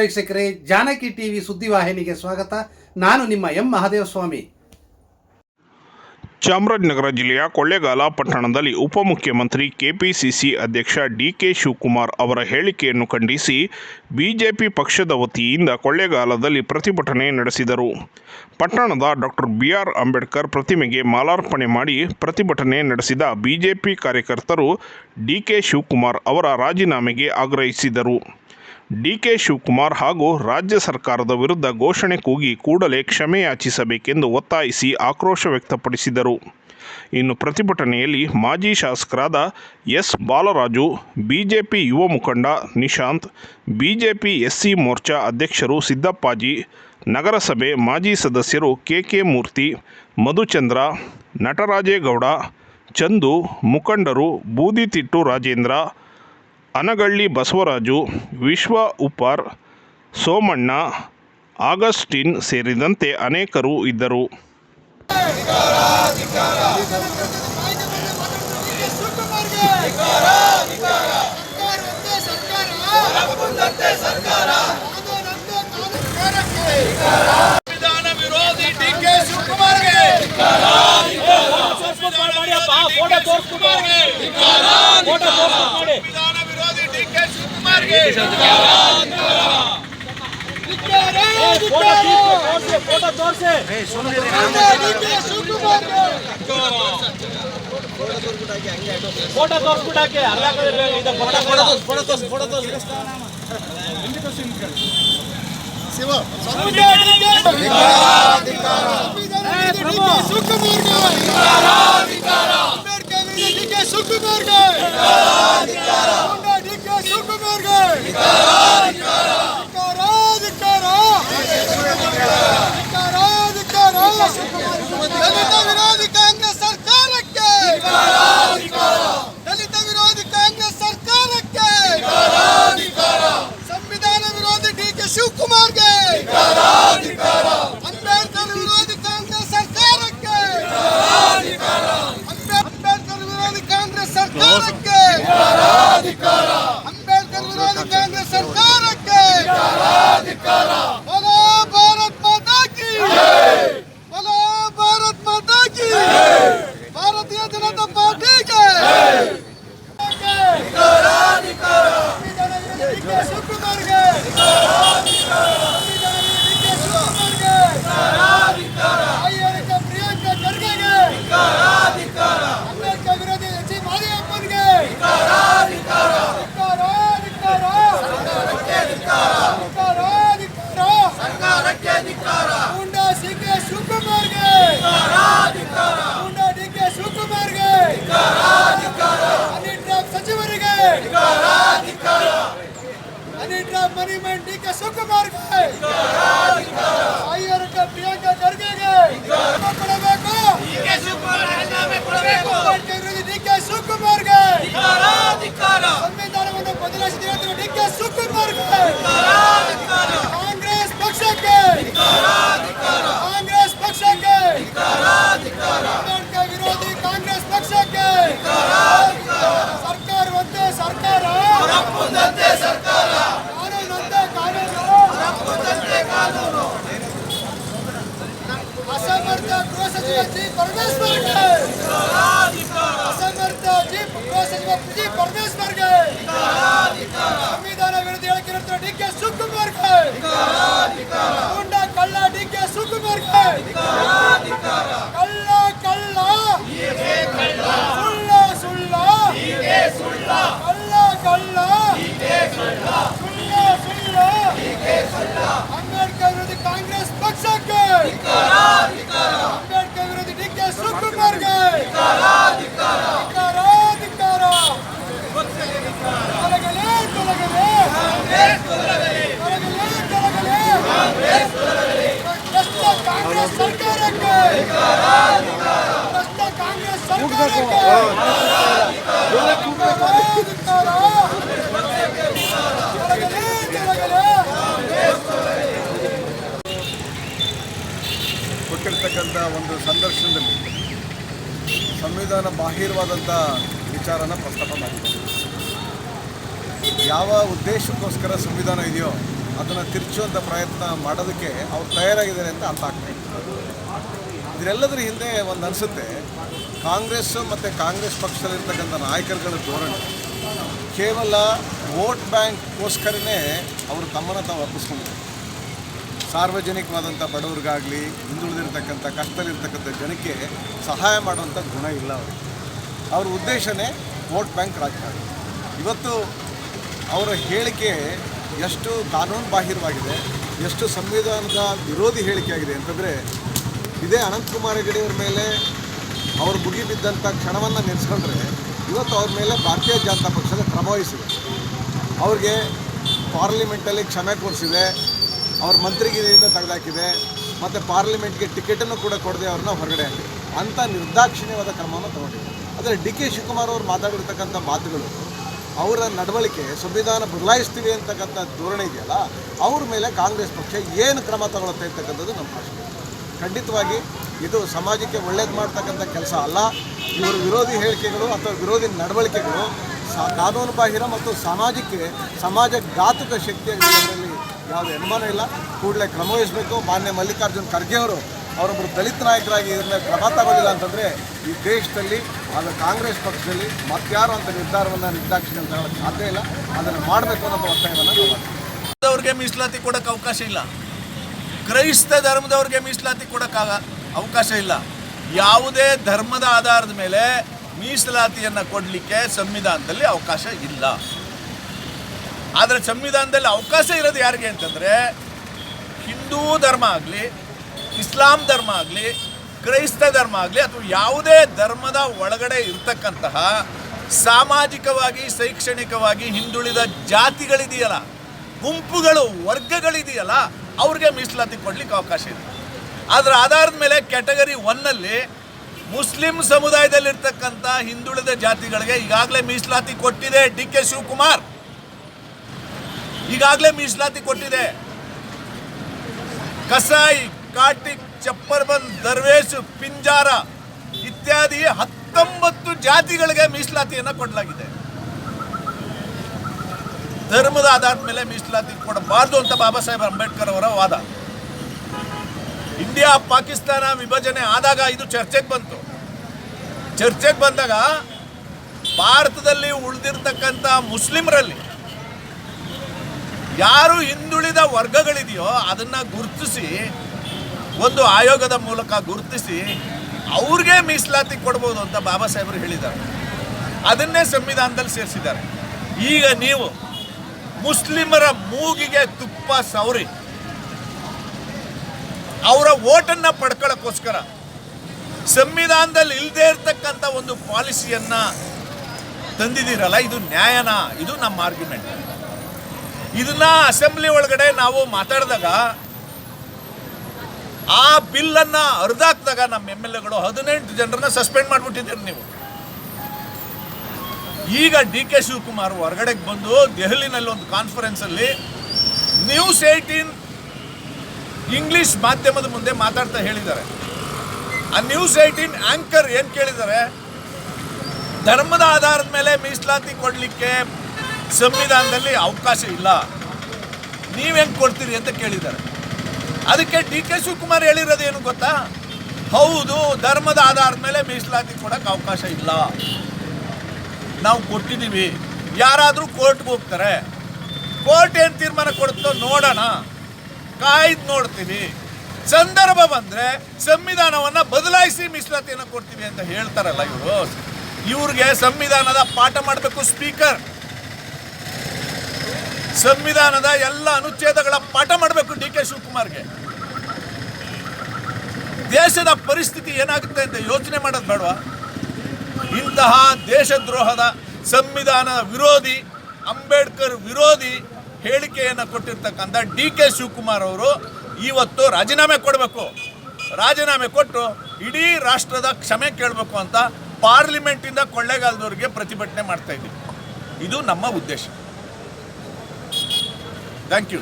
ವೀಕ್ಷಕರೇ, ಜಾನಕಿ ಟಿವಿ ಸುದ್ದಿವಾಹಿನಿಗೆ ಸ್ವಾಗತ. ನಾನು ನಿಮ್ಮ ಎಂ ಮಹಾದೇವಸ್ವಾಮಿ. ಚಾಮರಾಜನಗರ ಜಿಲ್ಲೆಯ ಕೊಳ್ಳೇಗಾಲ ಪಟ್ಟಣದಲ್ಲಿ ಉಪಮುಖ್ಯಮಂತ್ರಿ ಕೆಪಿಸಿಸಿ ಅಧ್ಯಕ್ಷ ಡಿಕೆ ಶಿವಕುಮಾರ್ ಅವರ ಹೇಳಿಕೆಯನ್ನು ಖಂಡಿಸಿ ಬಿಜೆಪಿ ಪಕ್ಷದ ವತಿಯಿಂದ ಕೊಳ್ಳೇಗಾಲದಲ್ಲಿ ಪ್ರತಿಭಟನೆ ನಡೆಸಿದರು. ಪಟ್ಟಣದ ಡಾಕ್ಟರ್ ಬಿ ಆರ್ ಅಂಬೇಡ್ಕರ್ ಪ್ರತಿಮೆಗೆ ಮಾಲಾರ್ಪಣೆ ಮಾಡಿ ಪ್ರತಿಭಟನೆ ನಡೆಸಿದ ಬಿಜೆಪಿ ಕಾರ್ಯಕರ್ತರು ಡಿಕೆ ಶಿವಕುಮಾರ್ ಅವರ ರಾಜೀನಾಮೆಗೆ ಆಗ್ರಹಿಸಿದರು. ಡಿಕೆ ಶಿವಕುಮಾರ್ ಹಾಗೂ ರಾಜ್ಯ ಸರ್ಕಾರದ ವಿರುದ್ಧ ಘೋಷಣೆ ಕೂಗಿ ಕೂಡಲೇ ಕ್ಷಮೆ ಯಾಚಿಸಬೇಕೆಂದು ಒತ್ತಾಯಿಸಿ ಆಕ್ರೋಶ ವ್ಯಕ್ತಪಡಿಸಿದರು. ಇನ್ನು ಪ್ರತಿಭಟನೆಯಲ್ಲಿ ಮಾಜಿ ಶಾಸಕರಾದ ಎಸ್ ಬಾಲರಾಜು, ಬಿಜೆಪಿ ಯುವ ಮುಖಂಡ ನಿಶಾಂತ್, ಬಿಜೆಪಿ ಎಸ್ಸಿ ಮೋರ್ಚಾ ಅಧ್ಯಕ್ಷರು ಸಿದ್ದಪ್ಪಾಜಿ, ನಗರಸಭೆ ಮಾಜಿ ಸದಸ್ಯರು ಕೆಕೆ ಮೂರ್ತಿ, ಮಧುಚಂದ್ರ, ನಟರಾಜೇಗೌಡ, ಚಂದು, ಮುಖಂಡರು ಬೂದಿತಿಟ್ಟು ರಾಜೇಂದ್ರ ಅನಗಳ್ಳಿ ಬಸವರಾಜು ವಿಶ್ವ ಉಪರ್ ಸೋಮಣ್ಣ ಆಗಸ್ಟಿನ್ ಸೇರಿದಂತೆ ಅನೇಕರು ಇದ್ದರು. ಫೋಟೋ ತೋರಿಸಿ ಫೋಟೋ ತೋರಿಸ್ಬಿಟ್ಟಾಕೆ ಅಲ್ಲ ಫೋಟೋ ದಲಿತ ವಿರೋಧಿ ಕಾಂಗ್ರೆಸ್ ಸರ್ಕಾರಕ್ಕೆ ದಲಿತ ವಿರೋಧಿ ಕಾಂಗ್ರೆಸ್ ಸರ್ಕಾರಕ್ಕೆ ಸಂವಿಧಾನ ವಿರೋಧಿ ಡಿ ಕೆ ಶಿವಕುಮಾರ್ಗೆ ಅಂಬೇಡ್ಕರ್ ವಿರೋಧಿ ಕಾಂಗ್ರೆಸ್ ಸರ್ಕಾರಕ್ಕೆ ಅಂಬೇ- ಅಂಬೇಡ್ಕರ್ ವಿರೋಧಿ ಕಾಂಗ್ರೆಸ್ ಸರ್ಕಾರಕ್ಕೆ Sankara! ಜಿ ಪರಮೇಶ್ವರ್ಗೆ ಸಂವಿಧಾನ ವಿರುದ್ಧ ಹೇಳಿಕೆ ಡಿ ಕೆ ಶಿವಕುಮಾರ್ಗೆ ಗುಂಡ ಕಳ್ಳ ಡಿ ಕೆ ಶಿವಕುಮಾರ್ಗೆ ಕಳ್ಳ ಕಳ್ಳ ಸುಳ್ಳ ಸುಳ್ಳ ಕಳ್ಳ ಕಳ್ಳ ಸುಳ್ಳ ಸುಳ್ಳ ಅಂಬೇಡ್ಕರ್ ವಿರೋಧಿ ಕಾಂಗ್ರೆಸ್ ಪಕ್ಷಕ್ಕೆ ಅಂಬೇಡ್ಕರ್ ವಿರುದ್ಧ ಡಿ ಕೆ ಶಿವಕುಮಾರ್ಗೆ ಕೊಟ್ಟಿರ್ತಕ್ಕಂಥ ಒಂದು ಸಂದರ್ಶನದಲ್ಲಿ ಸಂವಿಧಾನ ಬಾಹಿರವಾದಂಥ ವಿಚಾರನ ಪ್ರಸ್ತಾಪ ಮಾಡಿದೆ ಯಾವ ಉದ್ದೇಶಕ್ಕೋಸ್ಕರ ಸಂವಿಧಾನ ಇದೆಯೋ ಅದನ್ನು ತಿರುಚುವಂಥ ಪ್ರಯತ್ನ ಮಾಡೋದಕ್ಕೆ ಅವ್ರು ತಯಾರಾಗಿದ್ದಾರೆ ಅಂತ ಅರ್ಥ ಆಗ್ತಾ ಇದೆ ಇದರೆಲ್ಲದರ ಹಿಂದೆ ಒಂದು ಅನಿಸುತ್ತೆ ಕಾಂಗ್ರೆಸ್ ಮತ್ತು ಕಾಂಗ್ರೆಸ್ ಪಕ್ಷದಲ್ಲಿರ್ತಕ್ಕಂಥ ನಾಯಕರುಗಳ ಧೋರಣೆ. ಕೇವಲ ವೋಟ್ ಬ್ಯಾಂಕ್ಗೋಸ್ಕರನೇ ಅವರು ತಮ್ಮನ್ನು ತಾವು ಅರ್ಪಿಸ್ಕೊಂಡಿದ್ದಾರೆ ಸಾರ್ವಜನಿಕವಾದಂಥ ಬಡವ್ರಿಗಾಗಲಿ, ಹಿಂದುಳಿದಿರ್ತಕ್ಕಂಥ ಕಷ್ಟದಲ್ಲಿರ್ತಕ್ಕಂಥ ಜನಕ್ಕೆ ಸಹಾಯ ಮಾಡುವಂಥ ಗುಣ ಇಲ್ಲ ಅವರು ಅವ್ರ ಉದ್ದೇಶನೇ ವೋಟ್ ಬ್ಯಾಂಕ್ ರಾಜಕಾರಣ ಇವತ್ತು ಅವರ ಹೇಳಿಕೆ ಎಷ್ಟು ಕಾನೂನು ಬಾಹಿರವಾಗಿದೆ ಎಷ್ಟು ಸಂವಿಧಾನದ ವಿರೋಧಿ ಹೇಳಿಕೆಯಾಗಿದೆ ಅಂತಂದರೆ, ಇದೇ ಅನಂತಕುಮಾರ್ ಹೆಗಡೆಯವ್ರ ಮೇಲೆ ಅವರು ಮುಗಿಬಿದ್ದಂಥ ಕ್ಷಣವನ್ನು ನೆನೆಸ್ಕೊಂಡ್ರೆ ಇವತ್ತು ಅವ್ರ ಮೇಲೆ ಭಾರತೀಯ ಜನತಾ ಪಕ್ಷದ ಕ್ರಮ ವಹಿಸಿದೆ ಅವ್ರಿಗೆ ಪಾರ್ಲಿಮೆಂಟಲ್ಲಿ ಕ್ಷಮೆ ಕೊಡಿಸಿದೆ, ಅವ್ರ ಮಂತ್ರಿಗಿರಿಯಿಂದ ತೆಗೆದಾಕಿದೆ, ಮತ್ತು ಪಾರ್ಲಿಮೆಂಟ್ಗೆ ಟಿಕೆಟನ್ನು ಕೂಡ ಕೊಡದೆ ಅವ್ರನ್ನ ಹೊರಗಡೆ ಅಂಥ ನಿರ್ದಾಕ್ಷಿಣ್ಯವಾದ ಕ್ರಮವನ್ನು ತಗೊಂಡಿದೆ ಆದರೆ ಡಿ ಕೆ ಶಿವಕುಮಾರ್ ಅವರು ಮಾತಾಡಿರ್ತಕ್ಕಂಥ ಮಾತುಗಳು, ಅವರ ನಡವಳಿಕೆ, ಸಂವಿಧಾನ ಬದಲಾಯಿಸ್ತೀವಿ ಅಂತಕ್ಕಂಥ ಧೋರಣೆ ಇದೆಯಲ್ಲ, ಅವ್ರ ಮೇಲೆ ಕಾಂಗ್ರೆಸ್ ಪಕ್ಷ ಏನು ಕ್ರಮ ತಗೊಳುತ್ತೆ ಅಂತಕ್ಕಂಥದ್ದು ನಮ್ಮ ಪ್ರಶ್ನೆ. ಖಂಡಿತವಾಗಿ ಇದು ಸಮಾಜಕ್ಕೆ ಒಳ್ಳೇದು ಮಾಡ್ತಕ್ಕಂಥ ಕೆಲಸ ಅಲ್ಲ. ಇವರ ವಿರೋಧಿ ಹೇಳಿಕೆಗಳು ಅಥವಾ ವಿರೋಧಿ ನಡವಳಿಕೆಗಳು ಕಾನೂನು ಬಾಹಿರ ಮತ್ತು ಸಮಾಜಕ್ಕೆ ಸಮಾಜ ಘಾತುಕ ಶಕ್ತಿಯಲ್ಲಿ ಯಾವುದೇ ಅನುಮಾನ ಇಲ್ಲ. ಕೂಡಲೇ ಕ್ರಮ ವಹಿಸಬೇಕು. ಮಾನ್ಯ ಮಲ್ಲಿಕಾರ್ಜುನ್ ಖರ್ಗೆ ಅವರು ಅವರೊಬ್ಬರು ದಲಿತ ನಾಯಕರಾಗಿ ಇದನ್ನ ಕ್ರಮ ತಗೋದಿಲ್ಲ ಅಂತಂದರೆ ಈ ದೇಶದಲ್ಲಿ ಅದು ಕಾಂಗ್ರೆಸ್ ಪಕ್ಷದಲ್ಲಿ ಮತ್ತಾರು ಅಂತ ನಿರ್ಧಾರವನ್ನು ನಿರ್ದಾಕ್ಷಿಣ್ಯ ಅಂತ ಹೇಳೋಕ್ಕೆ ಸಾಧ್ಯ ಇಲ್ಲ. ಅದನ್ನು ಮಾಡಬೇಕು ಅನ್ನೋ ಒತ್ತಾಯವನ್ನು ಮೀಸಲಾತಿ ಕೊಡೋಕ್ಕೆ ಅವಕಾಶ ಇಲ್ಲ. ಕ್ರೈಸ್ತ ಧರ್ಮದವ್ರಿಗೆ ಮೀಸಲಾತಿ ಕೊಡೋಕೆ ಅವಕಾಶ ಇಲ್ಲ. ಯಾವುದೇ ಧರ್ಮದ ಆಧಾರದ ಮೇಲೆ ಮೀಸಲಾತಿಯನ್ನು ಕೊಡಲಿಕ್ಕೆ ಸಂವಿಧಾನದಲ್ಲಿ ಅವಕಾಶ ಇಲ್ಲ. ಆದರೆ ಸಂವಿಧಾನದಲ್ಲಿ ಅವಕಾಶ ಇರೋದು ಯಾರಿಗೆ ಅಂತಂದರೆ, ಹಿಂದೂ ಧರ್ಮ ಆಗಲಿ, ಇಸ್ಲಾಂ ಧರ್ಮ ಆಗಲಿ, ಕ್ರೈಸ್ತ ಧರ್ಮ ಆಗಲಿ, ಅಥವಾ ಯಾವುದೇ ಧರ್ಮದ ಒಳಗಡೆ ಇರ್ತಕ್ಕಂತಹ ಸಾಮಾಜಿಕವಾಗಿ, ಶೈಕ್ಷಣಿಕವಾಗಿ ಹಿಂದುಳಿದ ಜಾತಿಗಳಿದೆಯಲ್ಲ, ಗುಂಪುಗಳು, ವರ್ಗಗಳಿದೆಯಲ್ಲ, ಅವ್ರಿಗೆ ಮೀಸಲಾತಿ ಕೊಡ್ಲಿಕ್ಕೆ ಅವಕಾಶ ಇದೆ ಅದರ ಆಧಾರದ ಮೇಲೆ ಕ್ಯಾಟಗರಿ ಒನ್ನಲ್ಲಿ ಮುಸ್ಲಿಂ ಸಮುದಾಯದಲ್ಲಿರ್ತಕ್ಕಂಥ ಹಿಂದುಳಿದ ಜಾತಿಗಳಿಗೆ ಈಗಾಗಲೇ ಮೀಸಲಾತಿ ಕೊಟ್ಟಿದೆ ಡಿ ಕೆ ಶಿವಕುಮಾರ್. ಈಗಾಗಲೇ ಮೀಸಲಾತಿ ಕೊಟ್ಟಿದೆ. ಕಸಾಯಿ, ಕಾಟಿಕ್, ಚಪ್ಪರ್ಬಂದ್, ದರ್ವೇಶ್, ಪಿಂಜಾರ ಇತ್ಯಾದಿ ಹತ್ತೊಂಬತ್ತು ಜಾತಿಗಳಿಗೆ ಮೀಸಲಾತಿಯನ್ನು ಕೊಡಲಾಗಿದೆ. ಧರ್ಮದ ಆಧಾರದ ಮೇಲೆ ಮೀಸಲಾತಿ ಕೊಡಬಾರ್ದು ಅಂತ ಬಾಬಾ ಸಾಹೇಬ್ ಅಂಬೇಡ್ಕರ್ ಅವರ ವಾದ. ಇಂಡಿಯಾ ಪಾಕಿಸ್ತಾನ ವಿಭಜನೆ ಆದಾಗ ಇದು ಚರ್ಚೆಗೆ ಬಂತು. ಚರ್ಚೆಗೆ ಬಂದಾಗ ಭಾರತದಲ್ಲಿ ಉಳಿದಿರ್ತಕ್ಕಂಥ ಮುಸ್ಲಿಮರಲ್ಲಿ ಯಾರು ಹಿಂದುಳಿದ ವರ್ಗಗಳಿದೆಯೋ ಅದನ್ನು ಗುರುತಿಸಿ, ಒಂದು ಆಯೋಗದ ಮೂಲಕ ಗುರುತಿಸಿ ಅವ್ರಿಗೆ ಮೀಸಲಾತಿ ಕೊಡ್ಬೋದು ಅಂತ ಬಾಬಾ ಸಾಹೇಬರು ಹೇಳಿದ್ದಾರೆ. ಅದನ್ನೇ ಸಂವಿಧಾನದಲ್ಲಿ ಸೇರಿಸಿದ್ದಾರೆ. ಈಗ ನೀವು ಮುಸ್ಲಿಮರ ಮೂಗಿಗೆ ತುಪ್ಪ ಸವರಿ. ಅವರ ಓಟನ್ನು ಪಡ್ಕೊಳ್ಳೋಕ್ಕೋಸ್ಕರ ಸಂವಿಧಾನದಲ್ಲಿ ಇಲ್ಲದೆ ಇರತಕ್ಕಂಥ ಒಂದು ಪಾಲಿಸಿಯನ್ನು ತಂದಿದ್ದೀರಲ್ಲ, ಇದು ನ್ಯಾಯನ? ಇದು ನಮ್ಮ ಆರ್ಗ್ಯುಮೆಂಟ್ ಇದನ್ನ ಅಸೆಂಬ್ಲಿ ಒಳಗಡೆ ನಾವು ಮಾತಾಡಿದಾಗ ಆ ಬಿಲ್ಲನ್ನು ಹರಿದಾಕ್ದಾಗ ನಮ್ಮ ಎಂ ಎಲ್ ಎಗಳು ಹದಿನೆಂಟು ಜನರನ್ನ ಸಸ್ಪೆಂಡ್ ಮಾಡಿಬಿಟ್ಟಿದ್ದೀರಿ ನೀವು. ಈಗ ಡಿ ಕೆ ಶಿವಕುಮಾರ್ ಹೊರಗಡೆಗೆ ಬಂದು ದೆಹಲಿನಲ್ಲಿ ಒಂದು ಕಾನ್ಫರೆನ್ಸಲ್ಲಿ ನ್ಯೂಸ್ ಏಯ್ಟೀನ್ ಇಂಗ್ಲಿಷ್ ಮಾಧ್ಯಮದ ಮುಂದೆ ಮಾತಾಡ್ತಾ ಹೇಳಿದ್ದಾರೆ. ಆ ನ್ಯೂಸ್ ಏಯ್ಟೀನ್ ಆಂಕರ್ ಏನು ಕೇಳಿದ್ದಾರೆ? ಧರ್ಮದ ಆಧಾರದ ಮೇಲೆ ಮೀಸಲಾತಿ ಕೊಡಲಿಕ್ಕೆ ಸಂವಿಧಾನದಲ್ಲಿ ಅವಕಾಶ ಇಲ್ಲ. ನೀವು ಹೆಂಗೆ ಕೊಡ್ತೀರಿ ಅಂತ ಕೇಳಿದ್ದಾರೆ. ಅದಕ್ಕೆ ಡಿ ಕೆ ಶಿವಕುಮಾರ್ ಹೇಳಿರೋದು ಏನು ಗೊತ್ತಾ? ಹೌದು, ಧರ್ಮದ ಆಧಾರದ ಮೇಲೆ ಮೀಸಲಾತಿ ಕೊಡೋಕ್ಕೆ ಅವಕಾಶ ಇಲ್ಲ. ನಾವು ಕೊಟ್ಟಿದ್ದೀವಿ ಯಾರಾದರೂ ಕೋರ್ಟ್ಗೆ ಹೋಗ್ತಾರೆ. ಕೋರ್ಟ್ ಏನು ತೀರ್ಮಾನ ಕೊಡುತ್ತೋ ನೋಡೋಣ. ಕಾಯ್ದು ನೋಡ್ತೀನಿ. ಸಂದರ್ಭ ಬಂದರೆ ಸಂವಿಧಾನವನ್ನು ಬದಲಾಯಿಸಿ ಮೀಸಲಾತಿಯನ್ನು ಕೊಡ್ತೀವಿ ಅಂತ ಹೇಳ್ತಾರಲ್ಲ ಇವರು. ಇವ್ರಿಗೆ ಸಂವಿಧಾನದ ಪಾಠ ಮಾಡಬೇಕು ಸ್ಪೀಕರ್. ಸಂವಿಧಾನದ ಎಲ್ಲ ಅನುಚ್ಛೇದಗಳ ಪಾಠ ಮಾಡಬೇಕು ಡಿ ಕೆ ಶಿವಕುಮಾರ್ಗೆ. ದೇಶದ ಪರಿಸ್ಥಿತಿ ಏನಾಗುತ್ತೆ ಅಂತ ಯೋಚನೆ ಮಾಡೋದು ಬೇಡವಾ? ಇಂತಹ ದೇಶದ್ರೋಹದ ಸಂವಿಧಾನ ವಿರೋಧಿ ಅಂಬೇಡ್ಕರ್ ವಿರೋಧಿ ಹೇಳಿಕೆಯನ್ನು ಕೊಟ್ಟಿರ್ತಕ್ಕಂಥ ಡಿ ಕೆ ಶಿವಕುಮಾರ್ ಅವರು ಇವತ್ತು ರಾಜೀನಾಮೆ ಕೊಡಬೇಕು. ರಾಜೀನಾಮೆ ಕೊಟ್ಟು ಇಡೀ ರಾಷ್ಟ್ರದ ಕ್ಷಮೆ ಕೇಳಬೇಕು ಅಂತ ಪಾರ್ಲಿಮೆಂಟಿಂದ ಕೊಳ್ಳೇಗಾಲದವರಿಗೆ ಪ್ರತಿಭಟನೆ ಮಾಡ್ತಾ ಇದ್ದೀವಿ. ಇದು ನಮ್ಮ ಉದ್ದೇಶ. Thank you.